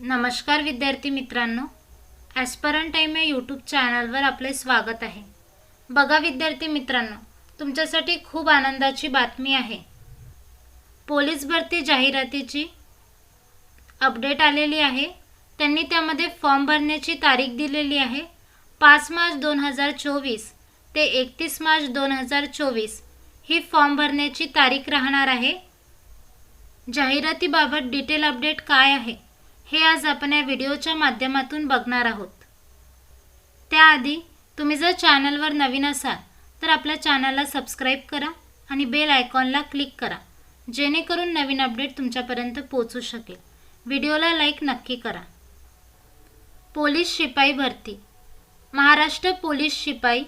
नमस्कार विद्यार्थी मित्रांनो. ॲस्परन टाईम या यूट्यूब चॅनलवर आपले स्वागत आहे. बघा विद्यार्थी मित्रांनो तुमच्यासाठी खूप आनंदाची बातमी आहे. पोलीस भरती जाहिरातीची अपडेट आलेली आहे. त्यांनी त्यामध्ये फॉर्म भरण्याची तारीख दिलेली आहे. पाच मार्च दोन हजार चोवीस ते एकतीस मार्च दोन हजार चोवीस ही फॉर्म भरण्याची तारीख राहणार आहे. जाहिरातीबाबत डिटेल अपडेट काय आहे? हे आज आपण या व्हिडिओच्या माध्यमातून बघणार आहोत. त्याआधी तुम्ही जर चॅनलवर नवीन असाल तर आपल्या चॅनलला सबस्क्राईब करा आणि बेल आयकॉनला क्लिक करा जेणेकरून नवीन अपडेट तुमच्यापर्यंत पोहोचू शकेल. व्हिडिओला लाईक नक्की करा. पोलीस शिपाई भरती. महाराष्ट्र पोलीस शिपाई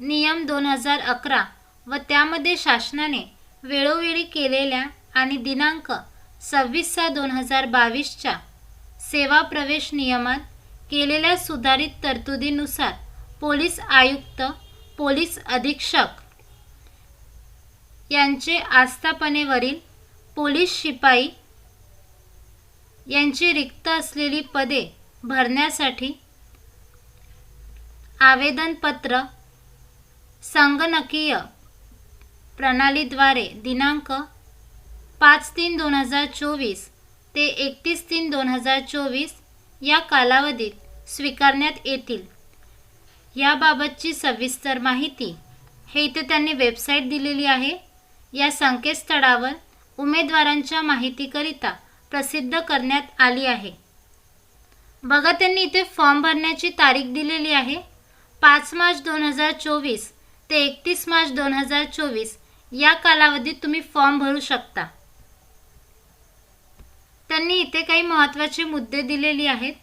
नियम दोन हजार अकरा व त्यामध्ये शासनाने वेळोवेळी केलेल्या आणि दिनांक सव्वीस सहा दोन हजार बावीसच्या सेवा प्रवेश नियमात केलेल्या सुधारित तरतुदीनुसार पोलीस आयुक्त पोलीस अधीक्षक यांचे आस्थापनेवरील पोलीस शिपाई यांची रिक्त असलेली पदे भरण्यासाठी आवेदनपत्र संगणकीय प्रणालीद्वारे दिनांक पाच तीन दोन हजार चोवीस ते एकतीस तीन दोन हजार चोवीस या कालावधीत स्वीकारण्यात येतील. याबाबतची सविस्तर माहिती हे इथे त्यांनी वेबसाईट दिलेली आहे. या संकेतस्थळावर उमेदवारांच्या माहितीकरिता प्रसिद्ध करण्यात आली आहे. बघा त्यांनी इथे फॉर्म भरण्याची तारीख दिलेली आहे. पाच मार्च दोन हजार चोवीस ते एकतीस मार्च दोन हजार चोवीस या कालावधीत तुम्ही फॉर्म भरू शकता. त्यांनी इथे काही महत्त्वाचे मुद्दे दिलेली आहेत.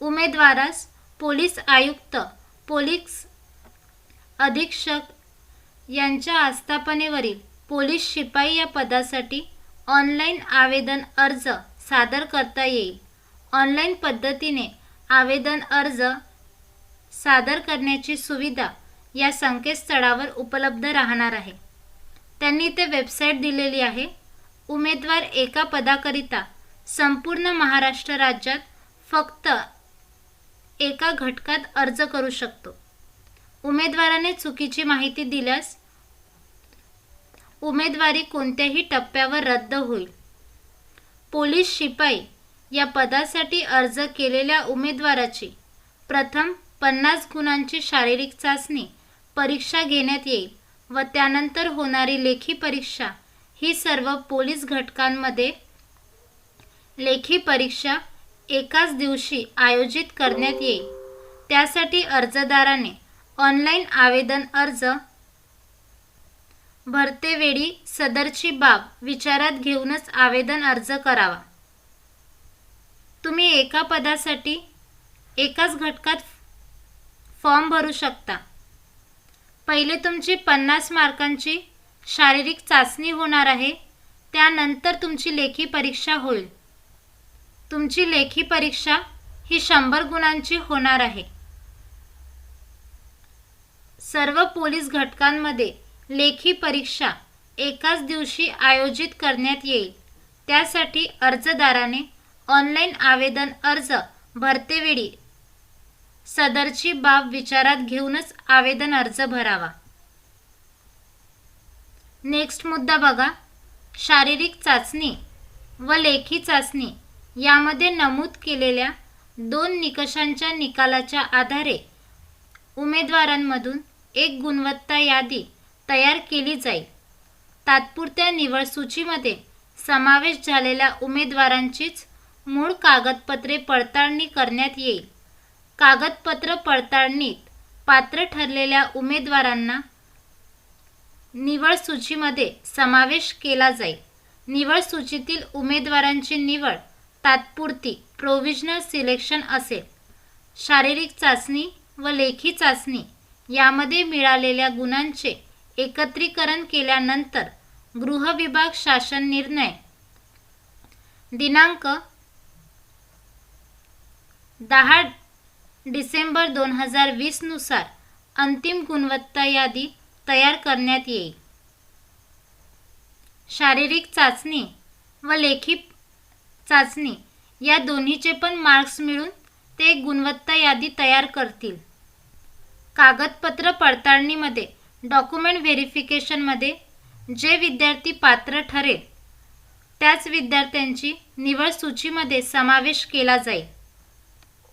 उमेदवारास पोलीस आयुक्त पोलीस अधीक्षक यांच्या आस्थापनेवरील पोलीस शिपाई या पदासाठी ऑनलाईन आवेदन अर्ज सादर करता येईल. ऑनलाईन पद्धतीने आवेदन अर्ज सादर करण्याची सुविधा या संकेतस्थळावर उपलब्ध राहणार आहे. त्यांनी इथे वेबसाईट दिलेली आहे. उमेदवार एका पदाकरिता संपूर्ण महाराष्ट्र राज्यात फक्त एका घटकात अर्ज करू शकतो. उमेदवाराने चुकीची माहिती दिल्यास उमेदवारी कोणत्याही टप्प्यावर रद्द होईल. पोलीस शिपाई या पदासाठी अर्ज केलेल्या उमेदवाराची प्रथम पन्नास गुणांची शारीरिक चाचणी परीक्षा घेण्यात येईल व त्यानंतर होणारी लेखी परीक्षा ही सर्व पोलीस घटकांमध्ये लेखी परीक्षा एकाच दिवशी आयोजित करण्यात येईल. त्यासाठी अर्जदाराने ऑनलाईन आवेदन अर्ज भरतेवेळी सदरची बाब विचारात घेऊनच आवेदन अर्ज करावा. तुम्ही एका पदासाठी एकाच घटकात फॉर्म भरू शकता. पहिले तुमची पन्नास मार्कांची शारीरिक चाचणी होणार आहे त्यानंतर तुमची लेखी परीक्षा होईल. तुमची लेखी परीक्षा ही शंभर गुणांची होणार आहे. सर्व पोलीस घटकांमध्ये लेखी परीक्षा एकाच दिवशी आयोजित करण्यात येईल. त्यासाठी अर्जदाराने ऑनलाईन आवेदन अर्ज भरतेवेळी सदरची बाब विचारात घेऊनच आवेदन अर्ज भरावा. नेक्स्ट मुद्दा बघा. शारीरिक चाचणी व लेखी चाचणी यामध्ये नमूद केलेल्या दोन निकषांच्या निकालाच्या आधारे उमेदवारांमधून एक गुणवत्ता यादी तयार केली जाईल. तात्पुरत्या निवड सूचीमध्ये समावेश झालेल्या उमेदवारांचीच मूळ कागदपत्रे पडताळणी करण्यात येईल. कागदपत्र पडताळणीत पात्र ठरलेल्या उमेदवारांना निवड सूचीमध्ये समावेश केला जाईल. निवड सूचीतील उमेदवारांची निवड तात्पुरती प्रोव्हिजनल सिलेक्शन असेल. शारीरिक चाचणी व लेखी चाचणी यामध्ये मिळालेल्या गुणांचे एकत्रीकरण केल्यानंतर गृह विभाग शासन निर्णय. दिनांक दहा डिसेंबर दोन हजार वीसनुसार अंतिम गुणवत्ता यादी तयार करण्यात येईल. शारीरिक चाचणी व लेखी चाचणी या दोन्हीचे पण मार्क्स मिळून ते गुणवत्ता यादी तयार करतील. कागदपत्र पडताळणीमध्ये डॉक्युमेंट व्हेरिफिकेशनमध्ये जे विद्यार्थी पात्र ठरेल त्याच विद्यार्थ्यांची निवड सूचीमध्ये समावेश केला जाईल.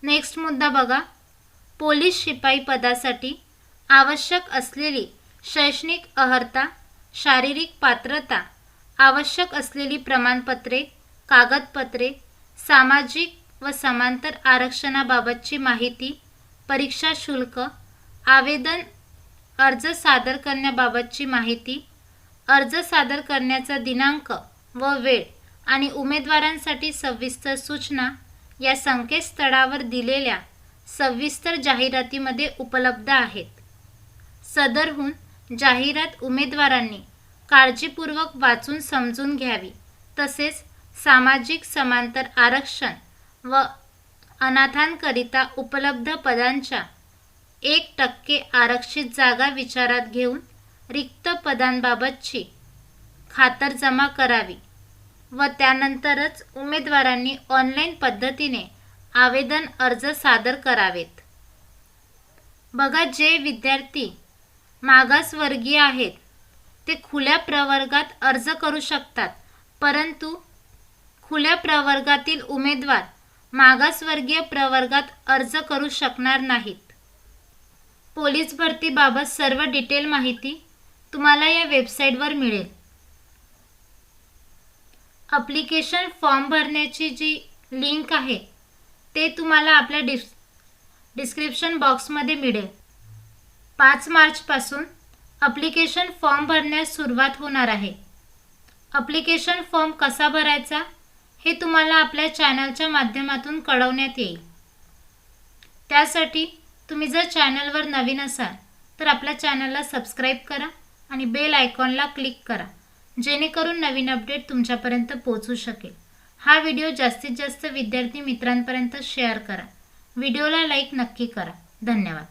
नेक्स्ट मुद्दा बघा. पोलीस शिपाई पदासाठी आवश्यक असलेली शैक्षणिक अर्हता शारीरिक पात्रता आवश्यक असलेली प्रमाणपत्रे कागदपत्रे सामाजिक व समांतर आरक्षणाबाबतची माहिती परीक्षा शुल्क आवेदन अर्ज सादर करण्याबाबतची माहिती अर्ज सादर करण्याचा दिनांक व वेळ आणि उमेदवारांसाठी सविस्तर सूचना या संकेतस्थळावर दिलेल्या सविस्तर जाहिरातीमध्ये उपलब्ध आहेत. सदरहून जाहिरात उमेदवारांनी काळजीपूर्वक वाचून समजून घ्यावी. तसेच सामाजिक समांतर आरक्षण व अनाथांकरिता उपलब्ध पदांच्या एक टक्के आरक्षित जागा विचारात घेऊन रिक्त पदांबाबतची खातरजमा करावी व त्यानंतरच उमेदवारांनी ऑनलाईन पद्धतीने आवेदन अर्ज सादर करावेत. बघा जे विद्यार्थी मागासवर्गीय आहेत. ते खुल्या प्रवर्गात अर्ज करू शकतात. परंतु खुल्या प्रवर्गातील उमेदवार मागासवर्गीय प्रवर्गात अर्ज करू शकणार नाहीत. पोलीस भरतीबाबत सर्व डिटेल माहिती तुम्हाला या वेबसाईटवर मिळेल. अप्लिकेशन फॉर्म भरण्याची जी लिंक आहे ते तुम्हाला आपल्या डिस् डिस्क्रिप्शन बॉक्समध्ये मिळेल. पाच मार्चपासून अप्लिकेशन फॉर्म भरण्यास सुरुवात होणार आहे. अप्लिकेशन फॉर्म कसा भरायचा हे तुम्हाला आपल्या चॅनलच्या माध्यमातून कळवण्यात येईल. त्यासाठी तुम्ही जर चॅनलवर नवीन असाल तर आपल्या चॅनलला सबस्क्राईब करा आणि बेल आयकॉनला क्लिक करा जेणेकरून नवीन अपडेट तुमच्यापर्यंत पोहोचू शकेल. हा व्हिडिओ जास्तीत जास्त विद्यार्थी मित्रांपर्यंत शेअर करा. व्हिडिओला लाईक नक्की करा. धन्यवाद.